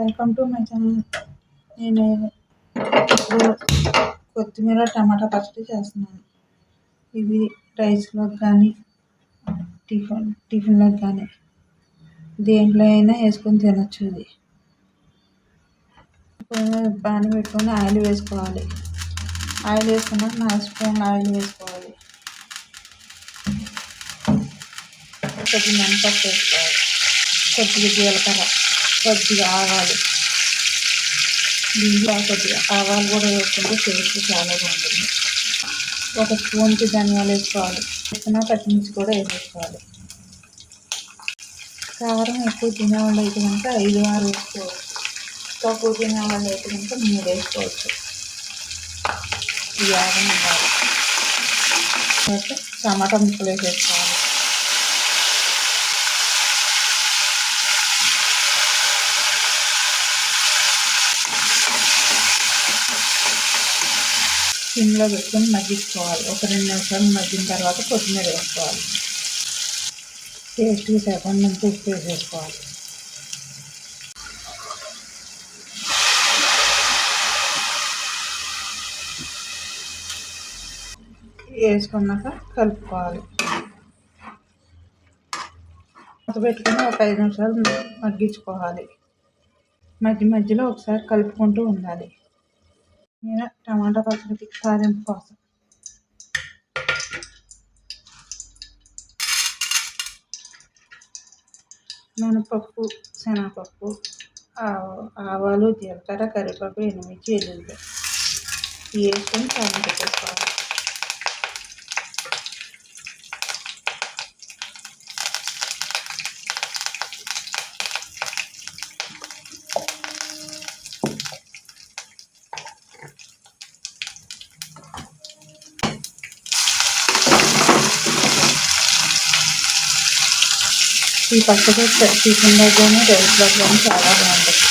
Welcome to my channel. నేను కొత్తిమీర టమాటా పచ్చడి చేస్తున్నాను. ఇది రైస్లోకి కానీ టిఫిన్ టిఫిన్లోకి కానీ దేంట్లో అయినా వేసుకొని తినచ్చు ఇది. పాన పెట్టుకొని ఆయిల్ వేసుకోవాలి. ఆయిల్ వేసుకున్నాక నాలుగు స్పూన్లు ఆయిల్ వేసుకోవాలి. కొద్దిగా మినపప్పు వేసుకోవాలి. కొద్దిగా జీలకర్ర. కొద్దిగా ఆవాలు. దీంట్లో కొద్దిగా ఆవాలు కూడా వేసుకుంటే టేస్ట్ చాలా బాగుంటుంది. ఒక స్పూన్కి ధనియాలు వేసుకోవాలి. వేసుకున్న పచ్చిమిర్చి కూడా వేసేసుకోవాలి. కారం ఎక్కువ తినేవాళ్ళు అయితే కనుక ఐదు ఆరు వేసుకోవచ్చు. తక్కువ తినేవాళ్ళు అయితే కనుక మూడు వేసుకోవచ్చు. ఈ ఆరం ఉండాలి. టమాటా ముక్కలు వేసేసుకోవాలి. సిమ్లో పెట్టుకొని మగ్గించుకోవాలి. ఒక రెండు నిమిషాలు మగ్గిన తర్వాత కొత్తిమీర వేసుకోవాలి. టేస్ట్కి సరిపడినంత ఉప్పు వేసేసుకోవాలి. వేసుకున్నాక కలుపుకోవాలి. మూత పెట్టుకుని ఒక ఐదు నిమిషాలు మగ్గించుకోవాలి. మధ్య మధ్యలో ఒకసారి కలుపుకుంటూ ఉండాలి. మీద టమాటా పచ్చడి తాలింపు కోసం. మినపప్పు శనగపప్పు ఆవాలు జీలకర్ర కరివేపాకు ఎనిమిది ఎల్లుల్లిపాయ వేసుకొని తాలింపు చేసుకోవాలి ఈ పచ్చడి టిఫిన్లో కానీ రైస్ కానీ చాలా బాగుంటుంది.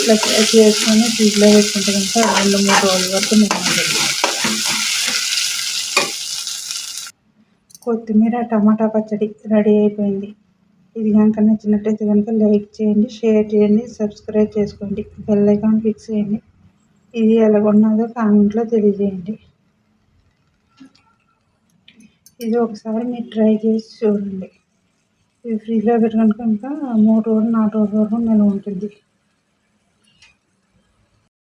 ఇలా చేసుకొని ఫ్రిడ్జ్లో పెట్టుకుంటే కనుక రెండు మూడు రోజుల వరకు నిల్వ కొత్తిమీర టమాటా పచ్చడి రెడీ అయిపోయింది. ఇది కనుక నచ్చినట్టయితే కనుక లైక్ చేయండి షేర్ చేయండి సబ్స్క్రైబ్ చేసుకోండి బెల్ ఐకాన్ ఫిక్స్ చేయండి. ఇది ఎలాగున్నదో కామెంట్లో తెలియజేయండి. ఇది ఒకసారి మీరు ట్రై చేసి చూడండి. ఇది ఫ్రీజ్లో పెట్టుకుని కనుక మూడు రోజులు నాలుగు రోజుల వరకు నిల్వ ఉంటుంది.